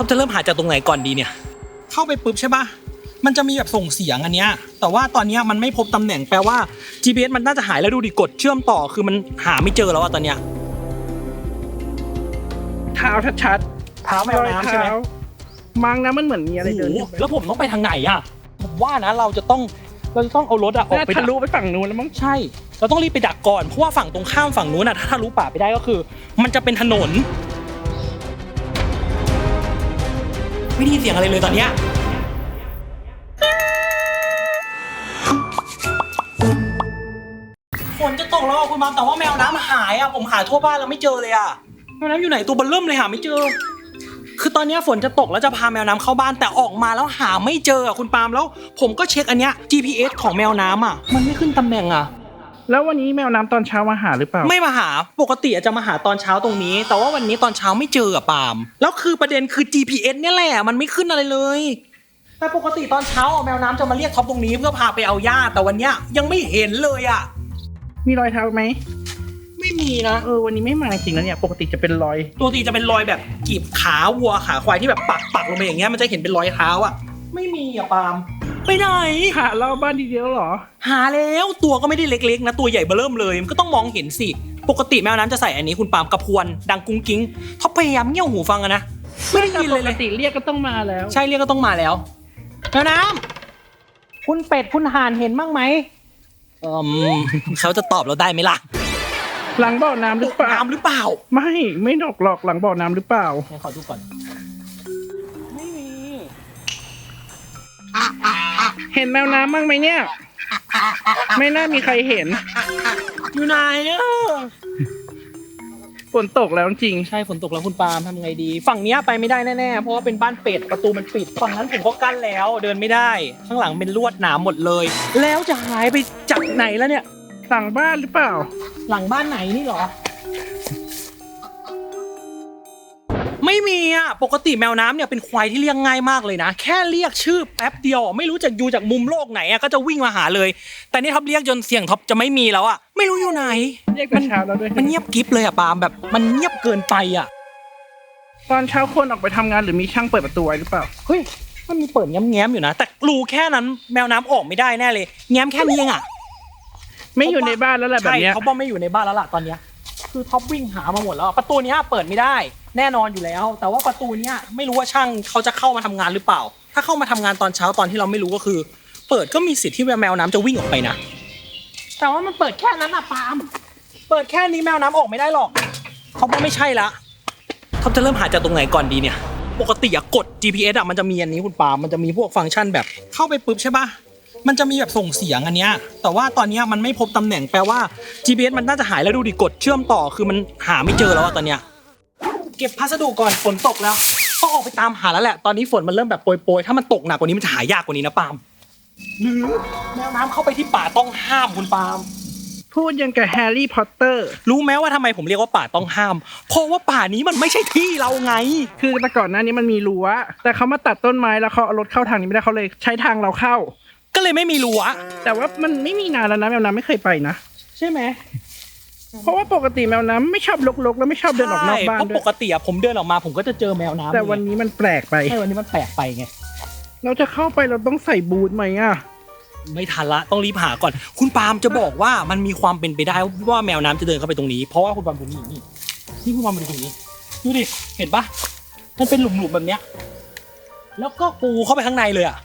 เขาจะเริ่มหาจากตรงไหนก่อนดีเนี่ย เข้าไปปุ๊บใช่ปะมันจะมีแบบส่งเสียงอันเนี้ย แต่ว่าตอนเนี้ยมันไม่พบตำแหน่งแปลว่า GPS มันน่าจะหายแล้วดูดิกดเชื่อมต่อคือมันหาไม่เจอแล้วอะตอนเนี้ยเท้าชัดเท้าๆแมวน้ำใช่ไหมรอยเท้ามังนะมันเหมือนมีอะไรเดินโอ้อยู่โหแล้วผมต้องไปทางไหนอะผมว่านะเราจะต้องเราจะต้องเอารถอะออกน่าไปทะดักลุไปฝั่งนู้นแล้วมั้งใช่ เราต้องรีบไปดักก่อนเพราะว่าฝั่งตรงข้ามฝั่งนู้นอะถ้าทะลุป่าไปได้ก็คือ มันจะเป็นถนน ไม่ได้ยินเสียงอะไรเลยตอนเนี้ยฝนจะตกแล้วอะคุณมามแต่ว่าแมวน้ำหายอะผมหาทั่วบ้านแล้วไม่เจอเลยอะแมวน้ำอยู่ไหนตัวเบลเริ่มเลยหาไม่เจอ คือตอนเนี้ยฝนจะตกแล้วจะพาแมวน้ำเข้าบ้านแต่ออกมาแล้วหาไม่เจออะคุณปาล์มแล้ว ผมก็เช็คอันเนี้ย GPS ของแมวน้ำอะ มันไม่ขึ้นตำแหน่งอะ แล้ววันนี้แมวน้ำตอนเช้ามาหาหรือเปล่า ไม่มาหาปกติอาจจะมาหาตอนเช้าตรงนี้ แต่ว่าวันนี้ตอนเช้าไม่เจออะปาล์มแล้วคือประเด็นคือ GPS เนี่ยแหละมันไม่ขึ้นอะไรเลย แต่ปกติตอนเช้าอะแมวน้ำจะมาเรียกท็อปตรงนี้เพื่อพาไปเอาหญ้าแต่วันเนี้ยยังไม่เห็นเลยอะมีรอยเท้าไหมไม่มีนะเออวันนี้ไม่มาจริงนะเนี่ยปกติจะเป็นรอย ตัวตีจะเป็นรอยแบบกีบขาวัวขาควายที่แบบปักปักลงไปอย่างเงี้ยมันจะเห็นเป็นรอยเท้าอะไม่มีอะปาล์ม ไปไหน หารอบบ้านทีเดียวเหรอ หาแล้วตัวก็ไม่ได้เล็กๆนะตัวใหญ่เบ้อเริ่มเลย มันก็ต้องมองเห็นสิ ปกติแมวน้ำจะใส่อันนี้คุณปาล์มกระพวน ดังกุ้งกิ้งท็อปพยายามเงี่ยวหูฟังอะนะไม่ได้ยินเลยปเลกยติเรียกก็ต้องมาแล้ว ใช่เรียกก็ต้องมาแล้วแมวน้ำคุณเป็ดคุณห่านเห็นบ้างไหมอืมเขาจะตอบเราได้ไหมล่ะหลังบ่อน้ำหรือเปล่า น้ำหรือเปล่า ไม่ ไม่ดอกหรอกหลังบ่อน้ำหรือเปล่าไหนขอดูก่อน เห็นแมวน้ำบ้างไหมเนี่ย ไม่น่ามีใครเห็น อยู่ไหนอะฝนตกแล้วจริง ใช่ฝนตกแล้วคุณปาล์มทำไงดี ฝั่งเนี้ยไปไม่ได้แน่ๆ เพราะว่าเป็นบ้านเป็ดประตูมันปิด ฝั่งนั้นผมก็กั้นแล้ว เดินไม่ได้ ข้างหลังเป็นลวดหนามหมดเลย แล้วจะหายไปจากไหนแล้วเนี่ยหลังบ้านหรือเปล่า หลังบ้านไหนนี่เหรอ ไม่มีอะปกติแมวน้ำเนี่ยเป็นควายที่เลี้ยงง่ายมากเลยนะ แค่เรียกชื่อแป๊บเดียวไม่รู้จะอยู่จากมุมโลกไหนอะก็จะวิ่งมาหาเลย แต่นี่ท็อปเรียกจนเสียงท็อปจะไม่มีแล้วอะไม่รู้อยู่ไหนเรียกแต่เช้าแล้วด้วยมันเงียบกริฟเลยอะปาล์มแบบมันเงียบเกินไปอะ ตอนเช้าคนออกไปทำงานหรือมีช่างเปิดประตูไว้หรือเปล่าเฮ้ยมันมีเปิดแง้มๆอยู่นะ แต่รูแค่นั้นแมวน้ำออกไม่ได้แน่เลย แง้มแค่นี้เองอะ ไม่อยู่ในบ้านแล้วแหละแบบเนี้ย ใช่เขาบอกไม่อยู่ในบ้านแล้วล่ะตอนเนี้ย คือท็อปวิ่งหามาหมดแล้วอะประตูเนี้ยเปิดไม่ได้ แน่นอนอยู่แล้ว แต่ว่าประตูเนี้ยไม่รู้ว่าช่างเขาจะเข้ามาทำงานหรือเปล่า ถ้าเข้ามาทำงานตอนเช้าตอนที่เราไม่รู้ก็คือ เปิดก็มีสิทธิ์ที่แมวน้ำจะวิ่งออกไปนะ แต่ว่ามันเปิดแค่นั้นอะปาล์มเปิดแค่นี้แมวน้ำออกไม่ได้หรอกเขาบอกไม่ใช่ละเขาจะเริ่มหาจากตรงไหนก่อนดีเนี่ย ปกติอะกด GPS อะมันจะมีอันนี้คุณปาล์มมันจะมีพวกฟังก์ชันแบบเข้าไปปุ๊บใช่ปะมันจะมีแบบส่งเสียงอันเนี้ย แต่ว่าตอนเนี้ยมันไม่พบตำแหน่งแปลว่า GPS มันน่าจะหายแล้วดูดิกดเชื่อมต่อคือมันหาไม่เจอแล้วอะตอนเนี้ย เก็บพัสดุก่อนฝนตกแล้วต้องออกไปตามหาแล้วแหละ ตอนนี้ฝนมันเริ่มแบบโปรยๆ ถ้ามันตกหนักกว่านี้มันจะหายากกว่านี้นะปาล์มหรือแมวน้ำเข้าไปที่ป่าต้องห้ามคุณปาล์มพูดยังกับแฮร์รี่พอตเตอร์ รู้ไหมว่าทำไมผมเรียกว่าป่าต้องห้าม เพราะว่าป่านี้มันไม่ใช่ที่เราไง คือแต่ก่อนหน้านี้มันมีรั้วแต่เขามาตัดต้นไม้แล้วเขาเอารถเข้าทางนี้ไม่ได้เขาเลยใช้ทางเราเข้า ก็เลยไม่มีรั้วแต่ว่ามันไม่มีนานแล้วนะแมวน้ำไม่เคยไปนะ ใช่ไหม เพราะว่าปกติแมวน้ำไม่ชอบลกๆ แล้วไม่ชอบเดินออกนอกบ้านเพราะด้ปวยกติอะผมเดินออกมาผมก็จะเจอแมวน้ำแต่วันนี้มันแปลกไป ใช่วันนี้มันแปลกไปไง เราจะเข้าไปเราต้องใส่บูทไหมอะ ไม่ทันละต้องรีบหาก่อน คุณปาล์มจะบอกว่ามันมีความเป็นไปได้ว่าแมวน้ำจะเดินเข้าไปตรงนี้ เพราะว่าคุณปาล์มดูนี่นี่นี่คุณปาล์มดูตรงนี้ดูดิเห็นปะมันเป็นหลุมๆแบบเนี้ย แล้วก็ปูเข้าไปข้างในเลยอะ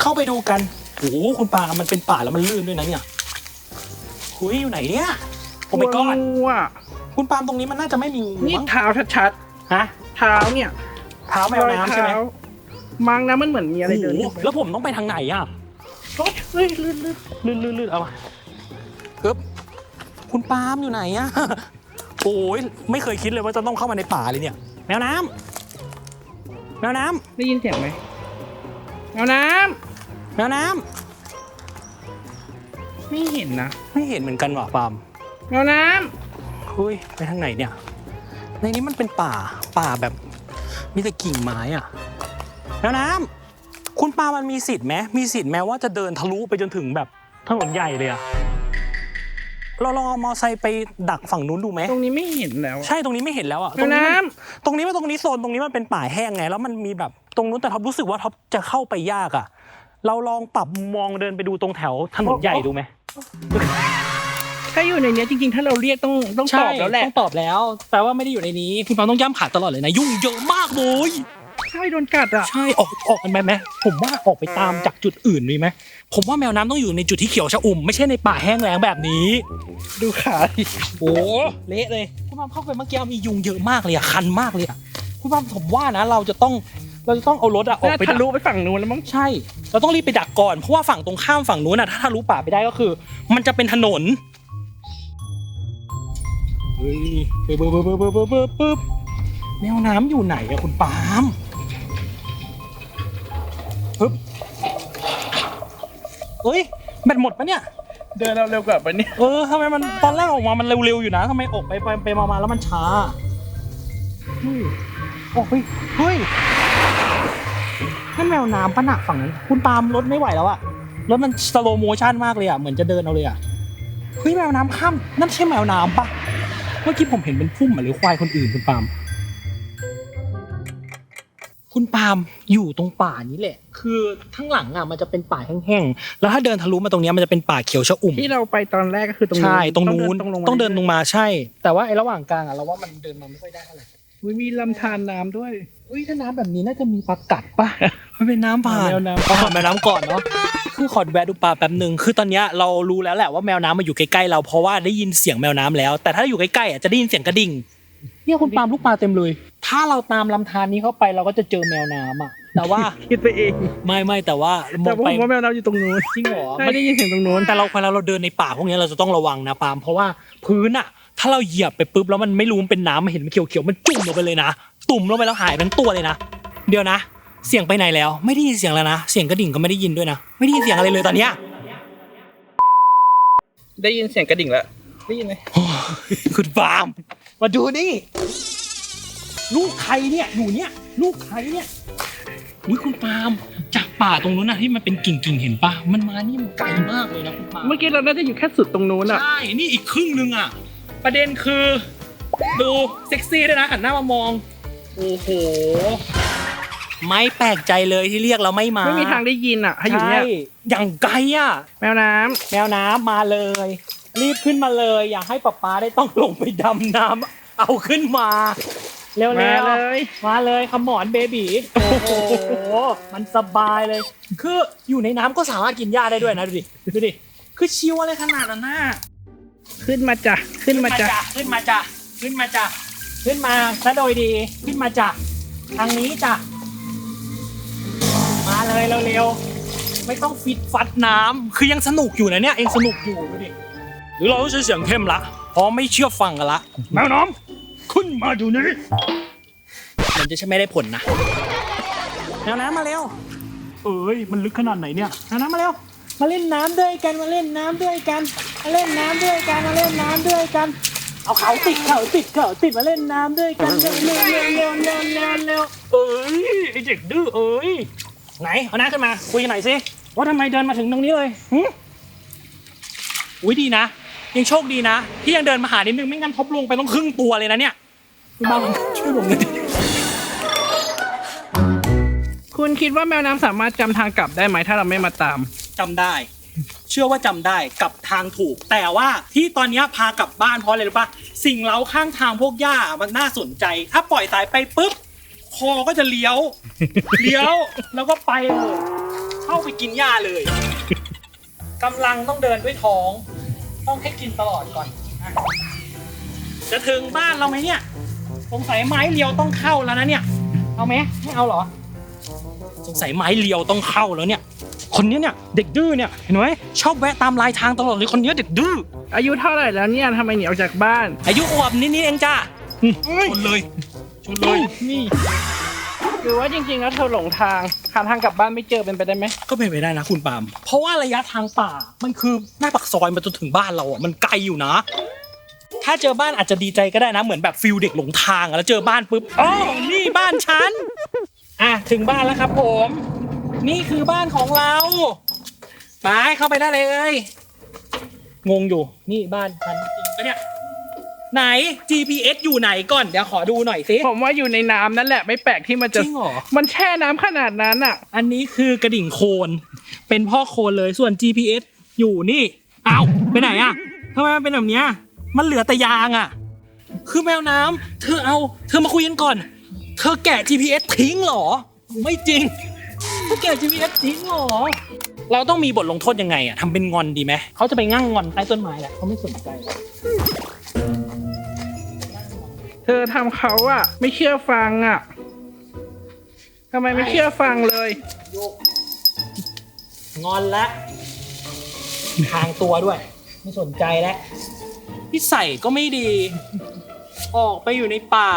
เข้าไปดูกันโอ้โหคุณปาล์มมันเป็นป่าแล้วมันลื่นด้วยนะเนี่ยคุยอยู่ไหนเนี่ย ผมไปก้อนงูอะคุณปาล์มตรงนี้มันน่าจะไม่มีงูนี่มั้งเท้าชัดฮะๆเท้าเนี่ยเท้าแมวน้ำใช่ไหมรอยเท้ามังนะมันเหมือนมีอะไรเดินอยู่โอ้โหแล้วผมต้องไปทางไหนอะเฮ้ยลื่นลื่นลื่นลื่นลื่นเอามาปึ๊บคุณปาล์มอยู่ไหนอะโอ้ยไม่เคยคิดเลยว่าจะต้องเข้ามาในป่าเลยเนี่ย แมวน้ำแมวน้ำได้ยินเสียงไหมแมวน้แมวน้ำำไม่เห็นนะ ไม่เห็นเหมือนกันว่ะปาล์ม แมวน้เฮ้ยไปทางไหนเนี่ย ในนี้มันเป็นป่า ป่าแบบ มีแต่กิ่งไม้อะแมวน้ำคุณปาล์มมันมีสิทธิ์ไหมมีสิทธิ์แม้ว่าจะเดินทะลุไปจนถึงแบบถนนใหญ่เลยอะเราลองเอามอไซค์ไปดักฝั่งนู้นดูไหมตรงนี้ไม่เห็นแล้ว ใช่ตรงนี้ไม่เห็นแล้วอะแมวน้ตรงนี้มันตรงนี้มันตรงนี้โซนตรงนี้มันเป็นป่าแห้งไง แล้วมันมีแบบตรงนู้นแต่ท็อปรู้สึกว่าท็อปจะเข้าไปยากอะเราลองปรับมุมมองเดินไปดูตรงแถวถนนใหญ่ดูไหมถ้า อยู่ในเนี้ยจริงๆ ถ้าเราเรียกต้องต้องตอบแล้วแหละ ต้องตอบแล้วแปลว่าไม่ได้อยู่ในนี้ คุณปาต้องย่ำขาตลอดเลยนะ ยุ่งเยอะมากเลยใช่โดนกัดอะ ใช่ ออกออกกันไปไหมผมว่าออกไปตามจากจุดอื่นดีไหมผมว่าแมวน้ำต้องอยู่ในจุดที่เขียวชอุ่ม ไม่ใช่ในป่าแห้งแล้งแบบนี้ ดูขาดิโอ้เละเลย คุณปามเข้าไปเมื่อกี้มียุงเยอะมากเลยอะคันมากเลยอะคุณปามผมว่านะเราจะต้องเราจะต้องเอารถอะออกน่าไปทะดัก ลุไปฝั่งนู้นแล้วมั้ง ใช่ เราต้องรีบไปดักก่อน เพราะว่าฝั่งตรงข้ามฝั่งนู้นอะถ้าทะลุป่าไปได้ก็คือ มันจะเป็นถนน เฮ้ยปึ๊บปึ๊บปึ๊บปึ๊บปึ๊บปึ๊บปึ๊บแมวน้ำอยู่ไหนอะคุณปาล์มปึ๊บเอ้ยแบตหมดปะเนี่ย เดินเราเร็วกว่าปะเนี่ย เออทำไมมันตอนแรกออกมามันเร็วๆอยู่นะทำไมออกไปไปไปมามาแล้วมันช้าเฮ้ยออกไปเฮ้ยนั่นแมวน้ำปะหนักฝั่งนั้น คุณปาล์มรถไม่ไหวแล้วอะรถมันสโลโมชั่นมากเลยอะเหมือนจะเดินเอาเลยอะเฮ้ยแมวน้ำข้ามนั่นใช่แมวน้ำปะ มื่อกี้ผมเห็นเป็นพุ่มอะหรือควายคนอื่นคุณปาล์มคุณปาล์มอยู่ตรงป่านี้แหละ คือทั้างหลังอะมันจะเป็นป่าแห้งๆ แล้วถ้าเดินทะลุมาตรงเนี้ยมันจะเป็นป่าเขียวชอุ่มที่เราไปตอนแรกก็คือตรงนู้นใช่ตรงนู้นต้องเดินต้องเดินลงมาใช่ แต่ว่าไอ้ระหว่างกลางอะเราว่ามันเดินมาไม่ค่อยได้เท่าไหร่อุ๊ยมีลำธารน้ำด้วยเฮ้ยถ้าน้ำแบบนี้น่าจะมีปลากัดปะมันเป็นน้ำผ่านแมวน้ำอ๋อแมวน้ำก่อนเนาะ คือขอแวะดูปลาแป๊บหนึ่งคือตอนเนี้ยเรารู้แล้วแหละว่าแมวน้ำมาอยู่ใกล้ๆเราเพราะว่าได้ยินเสียงแมวน้ำแล้ว แต่ถ้าอยู่ใกล้ๆอะจะได้ยินเสียงกระดิ่งเนี่ยคุณปาล์มลูกปลาเต็มเลย ถ้าเราตามลำธารนี้เข้าไปเราก็จะเจอแมวน้ำอะ แต่ว่าคิดไปเอง ไม่ไม่แต่ว่ามแต่องผมไปว่าแมวน้ำอยู่ตรงนู้นจริงเหรอใช่มัน ได้ยินเสียงตรงนู้นแต่เราเวลาเราเดินในป่าพวกนี้เราจะต้องระวังนะปาล์มเพราะว่าพื้นอะถ้าเราเหยียบไปปุ๊บแล้วมันไม่รู้มันเป็นน้ำมันเห็นมันเขียวๆมันจุ่มลงไปเลยนะ ตุ่มลงไปแล้วหายทั้งตัวเลยนะ เดี๋ยวนะ เสียงไปไหนแล้ว ไม่ได้ยินเสียงแล้วนะ เสียงกระดิ่งก็ไม่ได้ยินด้วยนะ ไม่ได้ยินเสียงอะไรเลยตอนเนี้ยได้ยินเสียงกระดิ่งแล้วได้ยินไหมคุณปาล์มมาดูนี่ ลูกใครเนี่ยอยู่เนี่ย ลูกใครเนี่ยนี่คุณปาล์มจากป่าตรงนู้นนะที่มันเป็นกิ่งๆเห็นปะมันมานี่มันไกลมากเลยนะคุณปาล์มเมื่อกี้เราน่าจะอยู่แค่สุดตรงนู้นอะใช่นี่อีกครึ่งหนึงอะ ประเด็นคือ ดูเซ็กซี่ด้วยนะหันหน้ามามอง โอ้โห ไม่แปลกใจเลยที่เรียกเราไม่มาไม่มีทางได้ยินอะให้อยู่เนี่ยใช่อย่างไกลอะ แมวน้ำแมวน้ำมาเลย รีบขึ้นมาเลย อยากให้ป๊าป๊าได้ต้องลงไปดำน้ำเอาขึ้นมา เร็วๆ มาเลย มาเลยขมอนเบบีโอ้โห มันสบายเลย คืออยู่ในน้ำก็สามารถกินหญ้าได้ด้วยนะ ดูดิ ดูดิ คือชิวอะไรขนาดนั้นน่ะขึ้นมาจ้ะขึ้นมาจ้ะขึ้นมาจ้ะขึ้นมาจ้ะขึ้นมาซะโดยดี ขึ้นมาจ้ะทางนี้จ้ะมา เลยเร็วๆ ไม่ต้องฟิตฟัดน้ำ คือยังสนุกอยู่นะเนี่ยยังสนุกอยู่ดูดิหรือเราต้องใช้เสียงเข้มละ เพราะไม่เชื่อฟังกันละ แมวน้ำขึ้นมาอยู่นี่มันจะใช่ไม่ได้ผลนะแมวน้ำมาเร็ว เอ้ย มันลึกขนาดไหนเนี่ยแมวน้ำมาเร็ว มาเล่นน้ำด้วยกัน มาเล่นน้ำด้วยกัน มาเล่นน้ำด้วยกัน มาเล่นน้ำด้วยกัน เอาเขาติดเขาติดเขาติดมาเล่นน้ำด้วยกันเร็วเร็วเร็วเร็วเร็วเร็วเร็วเอ้ยไอเด็กดื้อเอ้ย ไหนเอาหน้าขึ้นมาคุยกันหน่อยสิว่าทำไมเดินมาถึงตรงนี้เลยหึอุ้ยดีนะ ยังโชคดีนะ ที่ยังเดินมาหานิดนึงไม่งั้นทบลงไปต้องครึ่งตัวเลยนะเนี่ยคุณบ้าช่วยผมหน่อยดิคุณคิดว่าแมวน้ำสามารถจำทางกลับได้ไหมถ้าเราไม่มาตาม จำได้ เชื่อว่าจำได้กับทางถูก แต่ว่าที่ตอนเนี้ยพากลับบ้านเพราะอะไรรู้ปะสิ่งเล้าข้างทางพวกหญ้ามันน่าสนใจ ถ้าปล่อยสายไปปุ๊บ คอก็จะเลี้ยว เลี้ยวแล้วก็ไปเลยเข้าไปกินหญ้าเลยกำลังต้องเดินด้วยท้อง ต้องให้กินตลอดก่อนอะจะถึงบ้านเราไหมเนี่ยสงสัยไม้เลียวต้องเข้าแล้วนะเนี่ย เอาไหมไม่เอาเหรอ สงสัยไม้เลียวต้องเข้าแล้วเนี่ย คนนี้เนี่ยเด็กดื้อเนี่ยเห็นไหมชอบแวะตามลายทางตลอดเลยคนนี้เด็กดื้ออายุเท่าไหร่แล้วเนี่ยทำไมหนีออกจากบ้าน อายุขวบนิดๆเองจ้าชนเลย ชนเลยนี่หรือว่าจริงๆแล้วเธอหลงทางหาทางกลับบ้านไม่เจอเป็นไปได้ไหมก็เป็นไปได้นะคุณปาล์มเพราะว่าระยะทางป่ามันคือหน้าปากซอยมาจนถึงบ้านเราอะมันไกลอยู่นะ ถ้าเจอบ้านอาจจะดีใจก็ได้นะเหมือนแบบฟิลเด็กหลงทางอะแล้วเจอบ้านปุ๊บอ๋อนี่บ้านฉันอะถึงบ้านแล้วครับผม นี่คือบ้านของเราไปเข้าไปได้เลย งงอยู่นี่บ้านฉันจริงปะเนี่ย ไหน GPS อยู่ไหนก่อนเดี๋ยวขอดูหน่อยสิ ผมว่าอยู่ในน้ำนั่นแหละไม่แปลกที่มันจจะริงเหรอ มันแช่น้ำขนาดนั้นอะ อันนี้คือกระดิ่งโคลนเป็นพ่อโคลนเลยส่วน GPS อยู่นี่อ้าวไปไหนอะทำไมมันเป็นแบบเนี้ยมันเหลือแต่ยางอะคือแมวน้ำเธอเอา เธอมาคุยกันก่อน เธอแกะ GPS ทิ้งเหรอ ไม่จริงเธอแกะ GPS ทิ้งเหรอ เราต้องมีบทลงโทษยังไงอะทำเป็นงอนดีไหมเขาจะไปง่างงอนใต้ต้นไม้แหละเขาไม่สนใจ เธอทำเขาอะไม่เชื่อฟังอะทำไมไม่เชื่อฟังเลย งอนแล้วทางตัวด้วย ไม่สนใจแล้วนิสัยก็ไม่ดี ออกไปอยู่ในป่า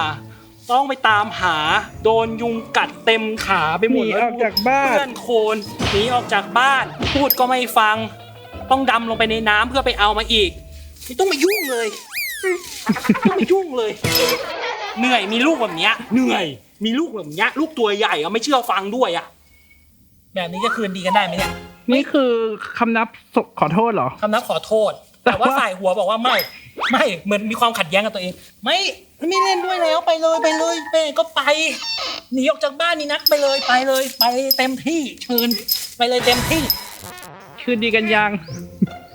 ต้องไปตามหา โดนยุงกัดเต็มขาไปหมดหนีแล้วออกจากบ้าน เพื่อนโคนหนีออกจากบ้าน พูดก็ไม่ฟัง ต้องดำลงไปในน้ำเพื่อไปเอามาอีก ไม่ต้องมายุ่งเลย ไม่ต้องมายุ่งเลย เหนื่อยมีลูกแบบเนี้ย เหนื่อย มีลูกแบบเนี้ย ลูกตัวใหญ่อะไม่เชื่อฟังด้วยอะแบบนี้จะคืนดีกันได้ไหมเนี่ยนี่คือคำนับขอโทษเหรอคำนับขอโทษ แต่ว่าฝ่ายหัวบอกว่าไม่ ไม่เหมือนมีความขัดแย้งกับตัวเอง ไม่ไม่เล่นด้วยแล้วไปเลยไปเลยไปไหนก็ไปหนีออกจากบ้านนี่นักไปเลยไปเลย ไปเต็มที่เชิญไปเลยเต็มที่ คืนดีกันยัง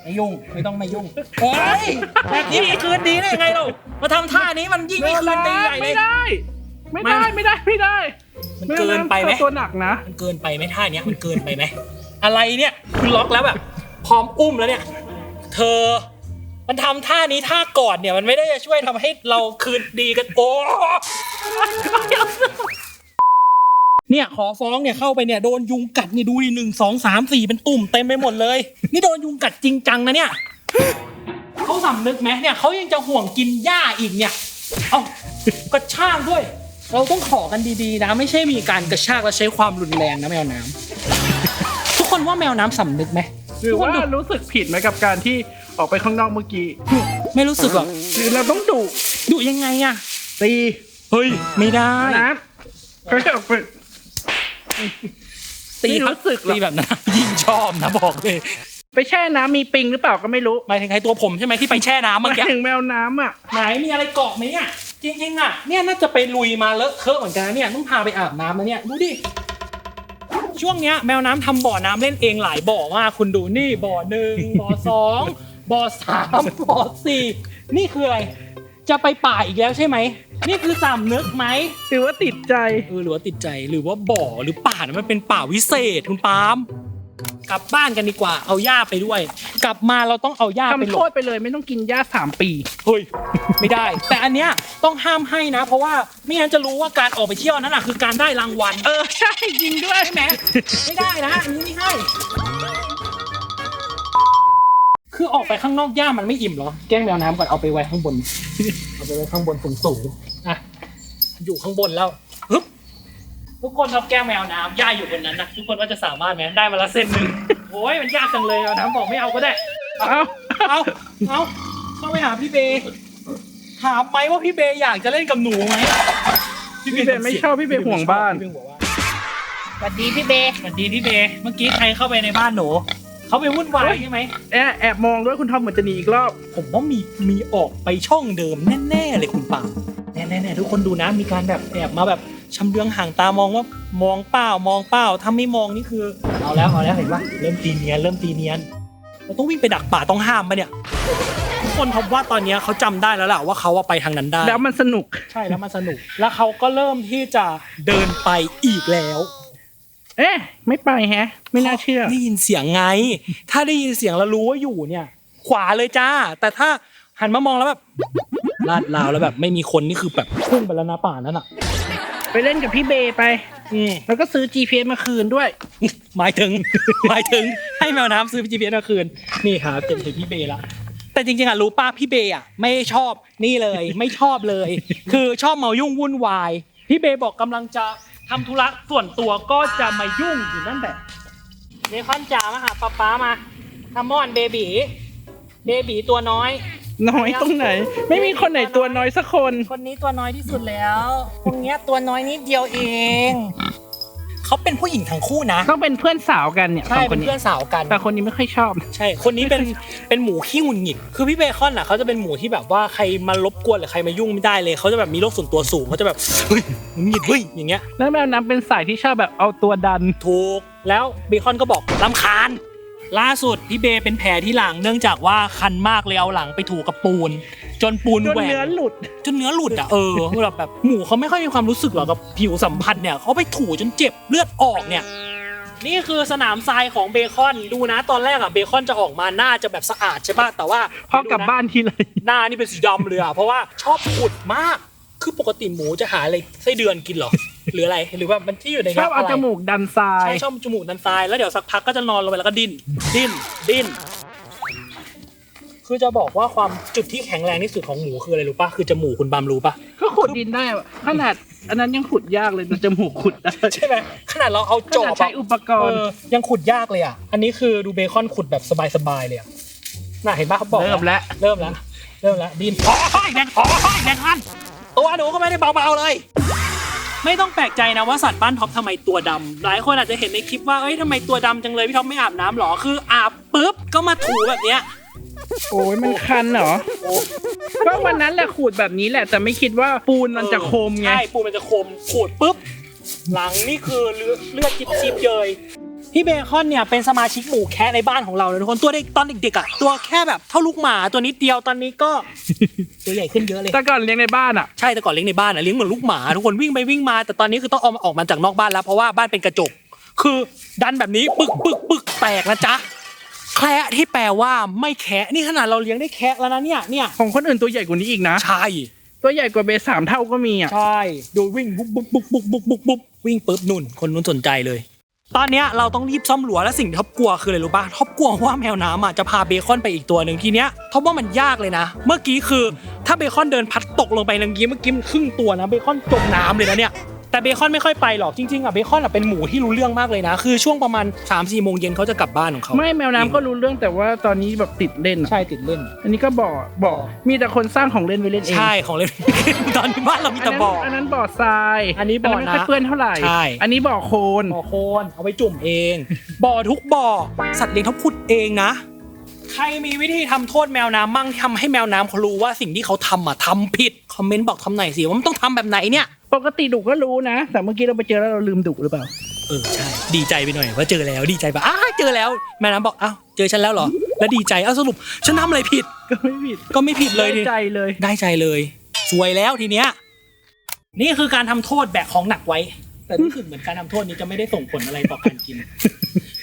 ไม่ยุ่งไม่ต้องไม่ยุ่งเฮ้ยแบบนี้มีคืนดีได้ยังไงเรามาทำท่านี้มันยิ่งไม่คืนดีใหญ่เลไม่ย ได้ ไม่ได้ไม่ได้ไม่ได้มันเกินไปไหม ตัวหนักนะ มันเกินไปไหมท่าเนี้ยมันเกินไปไหมอะไรเนี่ยคือล็อกแล้วแบบพร้อมอุ้มแล้วเนี่ย เธอ มันทำท่านี้ท่ากอดเนี่ยมันไม่ได้จะช่วยทำให้เราคืนดีกันโอ้ เนี่ยขอฟ้องเนี่ยเข้าไปเนี่ยโดนยุงกัดนี่ดูดิหนึ่งสองสามสี่เป็นตุ่มเต็มไปหมดเลย นี่โดนยุงกัดจริงจังนะเนี่ยเขาสำนึกไหมเนี่ยเขายังจะห่วงกินหญ้าอีกเนี่ยเอากระชากด้วย เราต้องขอกันดีๆนะ ไม่ใช่มีการกระชากและใช้ความรุนแรงนะแมวน้ำทุกคนว่าแมวน้ำสำนึกไหมหรือว่าทุกคนรู้สึกผิดไหมกับการที่ออกไปข้างนอกเมื่อกี้ดูไม่รู้สึกหรอกหรือเราต้องดุดุยังไงอะตีเฮ้ยไม่ได้นะเขาจะออกไป ตีไม่รู้สึกหรอกตีแบบนั้นยิ่งชอบนะบอกเลย ไปแช่น้ำมีปิงหรือเปล่าก็ไม่รู้หมายถึงใครตัวผมใช่ไหมที่ไปแช่น้ำหเมื่อมายกี้ถึงแมวน้ำอะไหนมีอะไรเกาะไหมเนี่ยจริงๆอะเนี่ยน่าจะไปลุยมาเลอะเทอะเหมือนกันนะเนี่ยต้องพาไปอาบน้ำนะเนี่ยดูดิช่วงเนี้ยแมวน้ำทำบ่อน้ำเล่นเองหลายบ่อมากคุณดูนี่บ่อหนึ่งบ่อสองบ่อสามบ่อสี่นี่คืออะไรจะไปป่าอีกแล้วใช่ไหม นี่คือสำนึกไหมหรือว่าติดใจเออหรือว่าติดใจหรือว่าบ่อหรือป่านะมันเป็นป่าวิเศษคุณปาล์มกลับบ้านกันดีกว่า เอาหญ้าไปด้วย กลับมาเราต้องเอาหญ้าไปทำหลโทษบไปเลยไม่ต้องกินหญ้าสามปี เฮ้ยไม่ได้ แต่อันเนี้ยต้องห้ามให้นะ เพราะว่าไม่งั้นจะรู้ว่าการออกไปเที่ยวนั้นน่ะคือการได้รางวัลเออใช่จริงด้วย ใช่ไหมไม่ได้นะอันนี้ไม่ให้ คือออกไปข้างนอกหญ้ามันไม่อิ่มเหรอ แกล้งแมวน้ำก่อนเอาไปไว้ข้างบน เอาไปไว้ข้างบนสูงสูงๆอะ อยู่ข้างบนแล้วฮึบทุกคนชอบแกล้งแมวน้ำหญ้าอยู่บนนั้นนะทุกคนว่าจะสามารถไหมได้มาละเส้นหนึ่งโอ้ยมันยากจังเลยแมวน้ำบอกไม่เอาก็ได้ เอาเอาเอาเข้าไปหาพี่เบย์ถามไหมว่าพี่เบย์อยากจะเล่นกับหนูไหมพี่เบย์ไม่ชอบพี่เบย์ห่วงบ้าน พี่เบย์ห่วงบ้าน สวัสดีพี่เบย์สวัสดีพี่เบย์เมื่อกี้ใครเข้าไปในบ้านหนู เขาไปวุ่นวายใช่ไหมแอบแอบมองด้วยคุณทอมเหมือนจะหนีอีกรอบ ผมว่ามีมีออกไปช่องเดิมแน่ๆเลยคุณปาล์มแน่ๆๆทุกคนดูนะมีการแบบแอบมาแบบชำเลืองห่างตามองว่ามองเปล่ามองเปล่าถ้าไม่มองนี่คือเอาแล้วเอาแล้วเห็นปะเริ่มตีเนียนเริ่มตีเนียนเราต้องวิ่งไปดักป่าต้องห้ามปะเนี่ยทุกคนพบว่าตอนเนี้ยเขาจำได้แล้วแหละว่าเขาว่าไปทางนั้นได้ แล้วมันสนุกใช่แล้วมันสนุก แล้วเขาก็เริ่มที่จะเดินไปอีกแล้ว เอ๊ะไม่ไปแฮะ ไม่น่าเชื่อ ได้ยินเสียงไง ถ้าได้ยินเสียงแล้วรู้ว่าอยู่เนี่ย ขวาเลยจ้า แต่ถ้าหันมามองแล้วแบบลาดลาวแล้วแบบไม่มีคนนี่คือแบบพุ่งไปแล้วนะป่านั้นอะ ไปเล่นกับพี่เบย์ไปอืมแล้วก็ซื้อ GPS มาคืนด้วย หมายถึง หมายถึงให้แมวน้ำซื้อ GPS มาคืน นี่ครับเจนถึงพี่เบย์ละ แต่จริงๆอะรู้ป้าพี่เบย์อะไม่ชอบนี่เลย ไม่ชอบเลย คือชอบเมายุ่งวุ่นวาย พี่เบย์บอกกำลังจะ ทำธุระส่วนตัวก็จะมายุ่งอยู่นั่นแหละเดคอนจ๋ามาหาป๊าป๊ามาทามอนเบบีเบบีตัวน้อย น้อยตรงไหน ไม่มีคนไหนตัวน้อยสักคน คนนี้ตัวน้อยที่สุดแล้วคนเนี้ยตัวน้อยนิดเดียวเอง เขาเขาเป็นผู้หญิงทั้งคู่นะต้องเป็นเพื่อนสาวกันเนี่ยสใช่องคเป็นนนี้เพื่อนสาวกัน แต่คนนี้ไม่ค่อยชอบ ใช่ คนนี้เป็นเป็นหมูขี้หงุดหงิด คือพี่เบคอนอะเขาจะเป็นหมูที่แบบว่าใครมารบกวนหรือใครมายุ่งไม่ได้เลยเขาจะแบบมีโรคส่วนตัวสูงเขาจะแบบเฮ้ยหงุดหงิดเฮ้ยอย่างเงี้ยแล้วแมวน้ำเป็นสายที่ชอบแบบเอาตัวดัน ถูกแล้วเบคอนก็บอกลำคาญ ล่าสุดพี่เบเป็นแผลที่หลังเนื่องจากว่าคันมากเลยเอาหลังไปถูกับปูน จนปูนจนแหวกเนื้อหลุด จนเนื้อหลุดอะเออแบบแบบหมูเขาไม่ค่อยมีความรู้สึกหรอกกับผิวสัมผัสเนี่ยเขาไปถูจนเจ็บเลือดออกเนี่ย นี่คือสนามทรายของเบคอนดูนะ ตอนแรกอะเบคอนจะออกมาหน้าจะแบบสะอาดใช่ป่ะแต่ว่าพอกลับบ้านทีเลยหน้านี่เป็นสีดำเลยอะเพราะว่าชอบขุดมากคือปกติหมูจะหาอะไรไส้เดือนกินเหรอหรืออะไรหรือว่ามันที่อยู่ในชอบเอาะไรจมูกดันทรายใช่ชอบจมูกดันทรายแล้วเดี๋ยวสักพักก็จะนอนลงไปแล้วก็ดิ้นดิ้นดิ้น คือจะบอกว่าความจุดที่แข็งแรงที่สุดของหมูคืออะไรรู้ป่ะคือจมูกคุณบามรู้ป่ะก็ขุดดินได้อะขนาด อันนั้นยังขุดยากเลยแต่จมูกขุดได้ใช่ไหมขนาดเราเอาขจอนาดบใช้อะอุปกรณ์เออยังขุดยากเลยอะ อันนี้คือดูเบคอนขุดแบบสบายๆเลยอะน่าเห็นป่ะเขาบอกเริ่มแล้ว เริ่มแล้วเริ่มแล้วดิ้นอ๋อแดงอ๋อแดงทันตัวหนูก็ไม่ได้เบาๆเลย ไม่ต้องแปลกใจนะว่าสัตว์บ้านท็อปทำไมตัวดำหลายคนอาจจะเห็นในคลิปว่าเอ้ยทำไมตัวดำจังเลยพี่ท็อปไม่อาบน้ำหรอคืออาบปุ๊บก็มาถูแบบเนี้ย โอ้ยมันคันเหรอก็วันนั้นแหละขูดแบบนี้แหละ แต่ไม่คิดว่าปูนมันจะคมไง ใช่ปูมันจะคมขูดปุ๊บ หลังนี่คือเลือดเลือดจิบจิบๆเลยพี่เบคอนเนี่ยเป็นสมาชิกหมู่แคะในบ้านของเราเลยทุกคนตัวเด็กตอนเด็กๆอะตัวแค่แบบเท่าลูกหมาตัวนิดเดียวตอนนี้ก็ตัวใหญ่ขึ้นเยอะเลยแต่ก่อนเลี้ยงในบ้านอะใช่แต่ก่อนเลี้ยงในบ้านอะเลี้ยงเหมือนลูกหมาทุกคนวิ่งไปวิ่งมา แต่ตอนนี้คือต้องเอามาออกมาจากนอกบ้านแล้วเพราะว่าบ้านเป็นกระจก คือดันแบบนี้ปึกปึกปึกแตกนะจ๊ะ แคะที่แปลว่าไม่แคะนี่ขนาดเราเลี้ยงได้แคะแล้วนะเนี่ยเนี่ยของคนอื่นตัวใหญ่กว่านี้อีกนะ ใช่ตัวใหญ่กว่าเบสสามเท่าก็มีอะใช่ดูวิ่งบุ๊บบุ๊บบุ๊บบุ๊บบุ๊บบุ๊บบุ๊บวิ่งปุ๊บนุ่น คนนู้นสนใจเลย ตอนเนี้ยเราต้องรีบซ่อมหลัวและสิ่งที่ท็อปกลัวคืออะไรรู้ป่ะท็อปกลัวว่าแมวน้ำอะจะพาเบคอนไปอีกตัวหนึ่งทีเนี้ยท็อปว่ามันยากเลยนะ เมื่อกี้คือถ้าเบคอนเดินพัดตกลงไปเมื่อกี้เมื่อกี้มันครึ่งตัวนะเบคอนจมน้ำเลยนะเนี่ย แต่เบคอนไม่ค่อยไปหรอกจริงๆอะเบคอนอะเป็นหมูที่รู้เรื่องมากเลยนะ คือช่วงประมาณ3ามสี่โมงเย็นเขาจะกลับบ้านของเขาไม่แมวน้ำก็รู้เรื่องแต่ว่าตอนนี้แบบติดเล่นอะใช่ติดเล่น อันนี้ก็บ่อบ่อมีแต่คนสร้างของเล่นไว้เล่นเองใช่ของเล่น ตอนนี้บ้านเรามีแต่บ่อ อันนั้นบ่อทรายอันนี้บ่อไม่ค่อยน้ำเปื้อนเท่าไหร่ ใช่ อันนี้บ่อโคลนบ่อโคลนเอาไว้จุ่มเอง บ่อทุกบ่อสัตว์เลี้ยงเขาขุดเองนะ ใครมีวิธีทำโทษแมวน้ำมั่งที่ทำให้แมวน้ำเขารู้ว่าสิ่งที่เขาทำอะทำผิดคอมเมนต์บอกทำหน่อยสิว่ามันต้องทำแบบไหนเนี่ย ปกติดุก็รู้นะ แต่เมื่อกี้เราไปเจอแล้วเราลืมดุหรือเปล่า เออใช่ดีใจไปหน่อยว่าเจอแล้วดีใจปะอ้าเจอแล้วแม่น้ำบอกอ้าวเจอฉันแล้วเหรอ แล้วดีใจเอ้าสรุปฉันทำอะไรผิด ก็ไม่ผิดก็ไม่ผิดเลยได้ดิใจเลย ได้ใจเลยสวยแล้วทีเนี้ยนี่คือการทำโทษแบกของหนักไว้ แต่รู้สึกเหมือนการทำโทษนี้จะไม่ได้ส่งผลอะไรต่อการกิน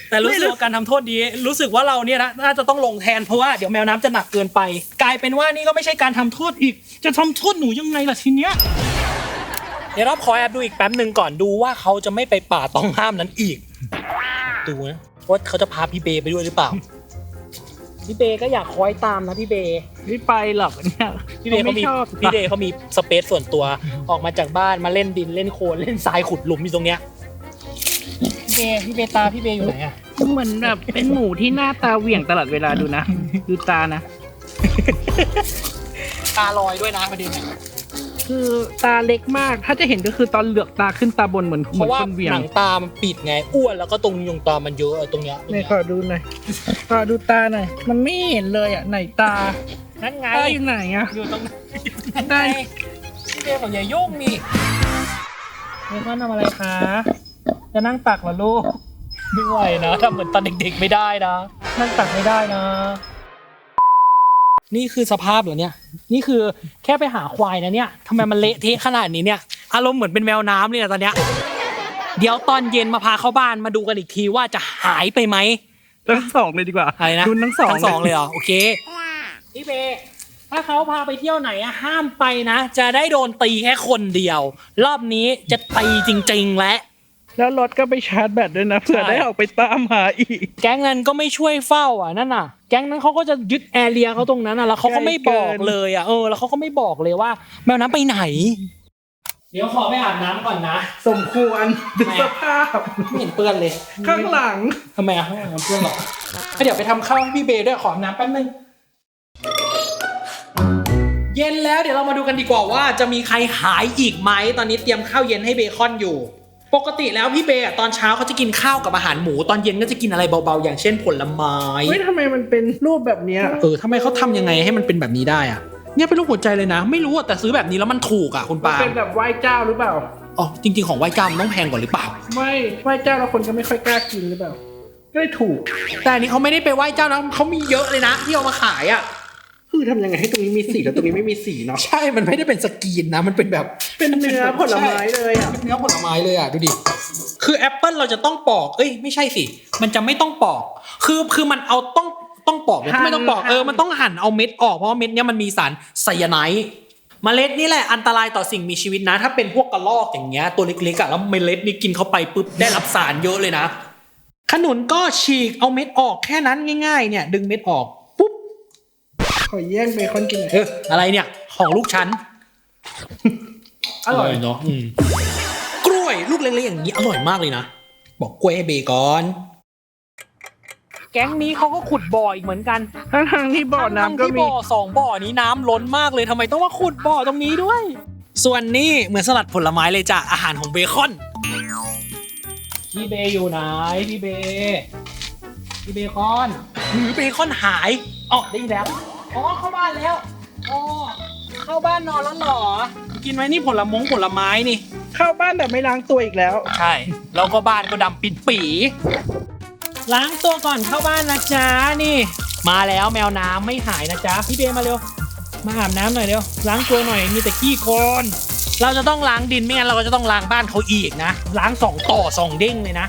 แต่รู้สึกว่าการทำโทษดี รู้สึกว่าเราเนี่ยนะน่าจะต้องลงแทนเพราะว่าเดี๋ยวแมวน้ำจะหนักเกินไป กลายเป็นว่านี่ก็ไม่ใช่การทำโทษอีก จะทำโทษหนูยังไงล่ะทีเนี้ย เดี๋ยวเราขอแอบดูอีกแป๊บหนึ่งก่อนดูว่าเขาจะไม่ไปป่าต้องห้ามนั้นอีก ดูนะว่าเขาจะพาพี่เบไปด้วยหรือเปล่า พี่เบก็อยากคอยตามนะพี่เบ ไม่ไปหรอกเนี่ยพี่เดย์เขามีไม่ชอบพี่เดย์เขามีสเปซส่วนตัวออกมาจากบ้านมาเล่นดินเล่นโคลนเล่นทรายขุดหลุมอยู่ตรงเนี้ยพี่เบย์พี่เบย์ตาพี่เบย์อยู่ไหนอะเหมือนแบบเป็นหมูที่หน้าตาเหวี่ยงตลอดเวลาดูนะ ดูตานะ ตาลอยด้วยนะประเด็นเนี่ย คือตาเล็กมาก ถ้าจะเห็นก็คือตอนเหลือกตาขึ้นตาบนเหมือนเหเพมือนราะว่าคนเหวี่ยหงนังตามันปิดไงอ้วนแล้วก็ตรงยงตามันเยอะอะตรงเนี้ยตรงเนี่เนี้ยยขอดูหน่อยขอดูตาหน่อยมันไม่เห็นเลยอะไหนตานั่นไง ตาอยู่ไหนอะ อยู่ตรงนั้นได้พี่เบย์บอกอย่ายุ่งนี่เบย์ว่าทำอะไรคะ จะนั่งตักเหรอลูก ไม่ไหวนะทำเหมือนตอนเด็กๆไม่ได้นะ นั่งตักไม่ได้นะ นี่คือสภาพเหรอเนี่ย นี่คือแค่ไปหาควายนะเนี่ยทำไมมันเละเทะขนาดนี้เนี่ย อารมณ์เหมือนเป็นแมวน้ำเลยนะตอนเนี้ย เดี๋ยวตอนเย็นมาพาเข้าบ้านมาดูกันอีกทีว่าจะหายไปไหมทั้งสองเลยดีกว่าอะไรนะดูทั้งสองทั้งสองเลยเหรอ โอเคพี่เบถ้าเขาพาไปเที่ยวไหนอะห้ามไปนะ จะได้โดนตีแค่คนเดียว รอบนี้จะตีจริง ๆ และ แล้วรถก็ไปชาร์จแบตด้วยนะเผื่อใช่ได้ออกไปตามหาอีก แก๊งนั้นก็ไม่ช่วยเฝ้าอะนั่นน่ะ แก๊งนั้นเขาก็จะยึดแอเรียเขาตรงนั้นอะแล้วเขาก็ไม่บอกเลยอะเออแล้วเขาก็ไม่บอกเลยว่า แมวน้ำไปไหน เดี๋ยวขอไปอาบน้ำก่อนนะ สมควรดูสภาพไม่เห็นเปื้อนเลย ข้างหลังทำไมอะไม่อาบน้ำเปื้อนหรอกเดี๋ยวไปทำข้าวให้พี่เบย์ด้วยขออาบน้ำแป๊บนึงเย็นแล้วเดี๋ยวเรามาดูกันดีกว่าว่าจะมีใครหายอีกไหมตอนนี้เตรียมข้าวเย็นให้เบคอนอยู่ ปกติแล้วพี่เบย์อะตอนเช้าเขาจะกินข้าวกับอาหารหมู ตอนเย็นก็จะกินอะไรเบาๆ อย่างเช่นผลไม้ เฮ้ยทำไมมันเป็นรูปแบบเนี้ยเออทำไมเขาทำยังไงให้มันเป็นแบบนี้ได้อะเนี่ยเป็นรูปหัวใจเลยนะ ไม่รู้อะแต่ซื้อแบบนี้แล้วมันถูกอะคุณปาล์เป็มนแบบไหว้เจ้าหรือเปล่า อ๋อจริง ๆของไหว้เจ้ามันต้องแพงกว่าหรือเปล่า ไม่ไหว้เจ้าแล้วคนก็ไม่ค่อยกล้ากินหรือเปล่าก็เลยถูกแต่อันนี้เขาไม่ได้ไปไหว้เจ้านะเขามีเยอะเลยนะที่เอามาขายอะคือทำยังไงให้ตรงนี้มีสีแล้วตรงนี้ไม่มีสีเนาะ ใช่มันไม่ได้เป็นสกรีนนะ มันเป็นแบบ เป็นเนื้อผลไม้เลยอะเป็นเนื้อผลไม้เลยอะดูดิ คือแอปเปิลเราจะต้องปอก เอ้ยไม่ใช่สิ มันจะไม่ต้องปอก คือคือมันเอาต้องต้องปอกเลยหั่นไม่ต้องปอกเออหั่นมันต้องหั่นเอาเม็ดออกเพราะว่าเม็ดเนี้ยมันมีสารไซยาไนด์เมล็ดนี่แหละอันตรายต่อสิ่งมีชีวิตนะ ถ้าเป็นพวกกระรอกอย่างเงี้ยตัวเล็กๆอะแล้วเมล็ดนี่กินเข้าไปปุ๊บได้รับสารเยอะเลยนะ ขนุนก็ฉีกเอาเม็ดออกแค่นั้นง่ายๆ เนี่ย ดึงเม็ดออกปุ๊บขอแย่งเบคอนกินหน่อยเอออะไรเนี่ย ของลูกฉัน อร่อยเนาะกล้วยลูกเล็กๆอย่างนี้อร่อยมากเลยนะ บอกกล้วยให้เบก่อน แก๊งนี้เขาก็ขุดบ่ออีกเหมือนกันทั้งทางๆที่บ่อน้ำก็ที่มีบ่อสองบ่อนี้น้ำล้นมากเลยทำไมต้องมาขุดบ่อตรงนี้ด้วย ส่วนนี้เหมือนสลัดผลไม้เลยจ้ะอาหารของเบคอน พี่เบอยู่ไหนพี่เบพี่เบคอนหรือเบคอนหายอ๋อได้ยินแล้วอ๋อเข้าบ้านแล้วอ๋อ เข้าบ้านนอนแล้วเหรอ กินไหมนี่ผลมงผลไม้นี่ เข้าบ้านแต่ไม่ล้างตัวอีกแล้ว ใช่ แล้วก็บ้านก็ดำปิดปีล้างตัวก่อนเข้าบ้านนะจ๊ะนี่ มาแล้วแมวน้ำไม่หายนะจ๊ะพี่เบมาเร็ว มาอาบน้ำหน่อยเร็วล้างตัวหน่อยมีแต่ขี้โคลนเราจะต้องล้างดินไม่งั้นเราก็จะต้องล้างบ้านเขาอีกนะล้างสองต่อสองเด้งเลยนะ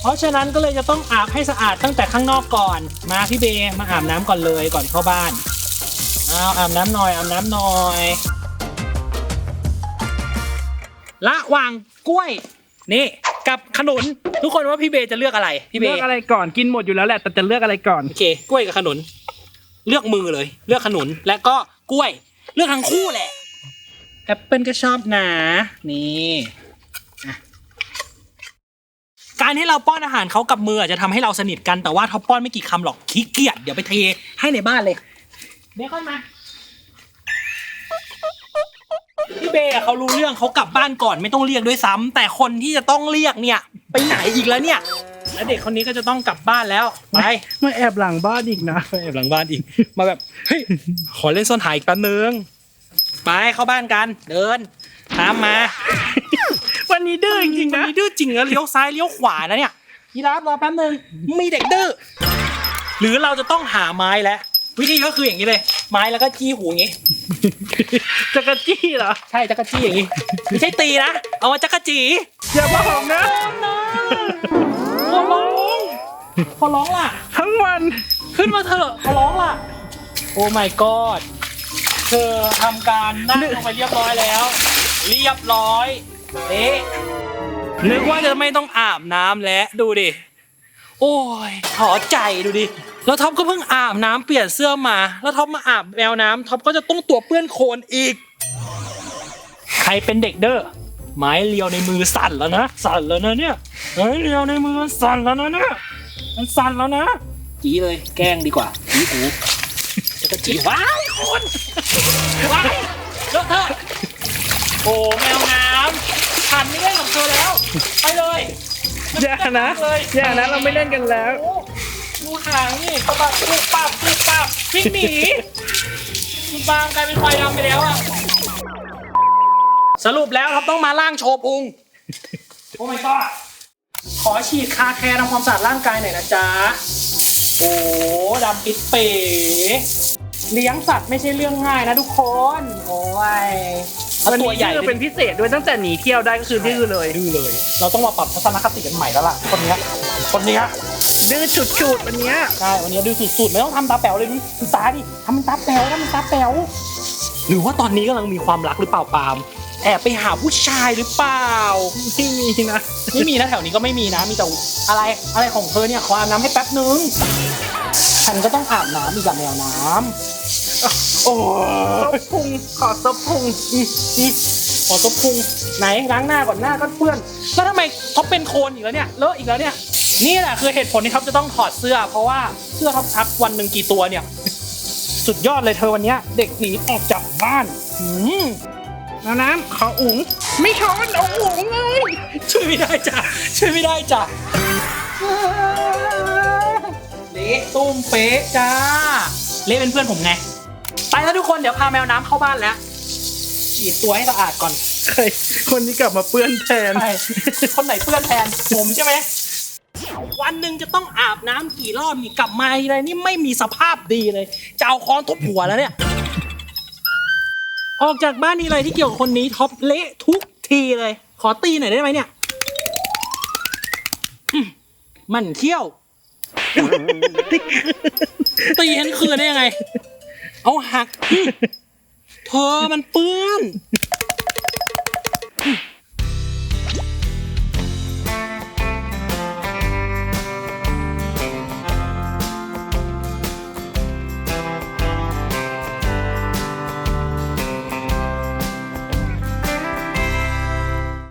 เพราะฉะนั้นก็เลยจะต้องอาบให้สะอาดตั้งแต่ข้างนอกก่อน มาพี่เบมาอาบน้ำก่อนเลยก่อนเข้าบ้านเอาอาบน้ำหน่อยอาบน้ำหน่อยระหว่างกล้วย นี่กับขนุน ทุกคนว่าพี่เบจะเลือกอะไร พี่เบเลือกอะไรก่อนกินหมดอยู่แล้วแหละแต่จะเลือกอะไรก่อน โอเคกล้วยกับขนุน เลือกมือเลย เลือกขนุนและก็กล้วย เลือกทั้งคู่แหละแอปเปิลก็ชอบนะนี่อะการที่เราป้อนอาหารเขากับมืออาจจะทำให้เราสนิทกันแต่ว่าท็อปป้อนไม่กี่คำหรอกขี้เกียจเดี๋ยวไปเทให้ในบ้านเลย เบคอนมา พี่เบย์อะเขารู้เรื่องเขากลับบ้านก่อนไม่ต้องเรียกด้วยซ้ำแต่คนที่จะต้องเรียกเนี่ย ไปไหนอีกแล้วเนี่ย และเด็กคนนี้ก็จะต้องกลับบ้านแล้วไปมาแอบหลังบ้านอีกนะแอบหลังบ้านอีก มาแบบเฮ้ยขอเล่นซ่อนหายอีกแป๊บนึงไปเข้าบ้านกันเดินตามมาวันนี้ดื้อจริงๆมันนะมีดื้อจริงแล้วเลี้ยวซ้ายเลี้ยวขวานะเนี่ยยีราฟรอแป๊บนึงมีเด็กดื้อหรือเราจะต้องหาไม้แล้ว วิธีก็คืออย่างนี้เลย ไม้แล้วก็จี้หูอย่างนี้จะกระจี้เหรอ ใช่จักรจี้อย่างนี้ไม่ใช่ตีนะ เอามาจักรจีอย่าบอกนะขอร้องขอร้องล่ะ ทั้งวัน ขึ้นมาเถอะขอร้องล่ะ โอ้ my god เธอทำการนั่งลงไปเรียบร้อยแล้ว เรียบร้อยเอ๊ะนึกว่าจะไม่ต้องอาบน้ำแล้วดูดิ โอ้ยถอใจดูดิ แล้วท็อปก็เพิ่งอาบน้ำเปลี่ยนเสื้อมา แล้วท็อปมาอาบแมวน้ำท็อปก็จะต้องตัวเปื้อนโคลนอีก ใครเป็นเด็กเด้อไม้เลียวในมือสั่นแล้วนะสั่นแล้วนะเนี่ยไม้เลียวในมือมันสั่นแล้วนะเนี่ยมันสั่นแล้วนะจีเลยแกล้งดีกว่าจีหูจะกระจีว้ายคนว้ายเลอะเทอะโอ้แมวน้ำฉันไม่เล่นกับเธอแล้ว ไปเลยอย่านะเลยอย่านะเราไม่เล่นกันแล้ว โอ้ดูหางนี่ปะปับปุ๊บปับปุบปับวิ่งหนีคุณปาล์มกลายเป็นควายดำไปแล้วอะสรุปแล้วครับต้องมาล่างโชว์พุง โอ้ my god ขอฉีดคาแคร์ทำความสะอาดร่างกายหน่อยนะจ๊ะ โอ้ดำปิดเป๋เลี้ยงสัตว์ไม่ใช่เรื่องง่ายนะทุกคน โอ้ยวันตัวนี้ใหญ่ดื้อเป็นพิเศษด้วยตั้งแต่หนีเที่ยวได้ก็คือดื้อเลยดื้อเลย เราต้องมาปรับทัศนคติกันใหม่แล้วล่ะ คนเนี้ยคนเนี้ย ดื้อฉุดๆวันเนี้ยใช่วันนี้ดื้อสุดๆไม่ต้องทำตาแป๋วเลยดูดูตาดิทำเป็นตาแป๋วทำเป็นตาแป๋วหรือว่าตอนนี้กำลังมีความรักหรือเปล่าปาล์มแอบไปหาผู้ชายหรือเปล่า ไม่มีนะไม่มีนะแถวนี้ก็ไม่มีนะมีแต่อะไรอะไรของเธอเนี่ยขออาบน้ำให้แป๊บนึงฉันก็ต้องอาบน้ำอีกกับแมวน้ำโอ้ซบพุงขอซบพุงอืมอืมขอตบพุงไหนล้างหน้าก่อนหน้าก็เปื้อนแล้วทำไมท็อปเป็นโคลนอีกแล้วเนี่ยเลอะอีกแล้วเนี่ย นี่แหละคือเหตุผลที่ท็อปจะต้องถอดเสื้อ เพราะว่าเสื้อท็อปซักวันหนึ่งกี่ตัวเนี่ย สุดยอดเลยเธอวันเนี้ย เด็กหนีออกจากบ้านอืมน้ำน้ำขออุ๋งไม่ช้อนเอาอุ๋งเลยช่วยวยไม่ได้จ้ะช่วยไม่ได้จ้ะเละตุ้มเป๊ะจ้าเละเป็นเพื่อนผมไงไปแล้วทุกคนเดี๋ยวพาแมวน้ำเข้าบ้านแล้วฉีดตัวให้สะอาดก่อนใครคนที่กลับมาเปื้อนแทน ใช่คนไหนเปื้อนแทนผมใช่ไหม วันหนึ่งจะต้องอาบน้ำกี่รอบนี่กลับมาทีไรนี่ไม่มีสภาพดีเลยจะเอาค้อนทุบหัวแล้วเนี่ย ออกจากบ้านนี้เลยที่เกี่ยวกับคนนี้ท็อปเละทุกทีเลย ขอตีหน่อยได้ไหมเนี่ยอืมมันเขี้ยว ตีฉันคืนได้ยังไง เอาหักอืมเธอมันเปื้อน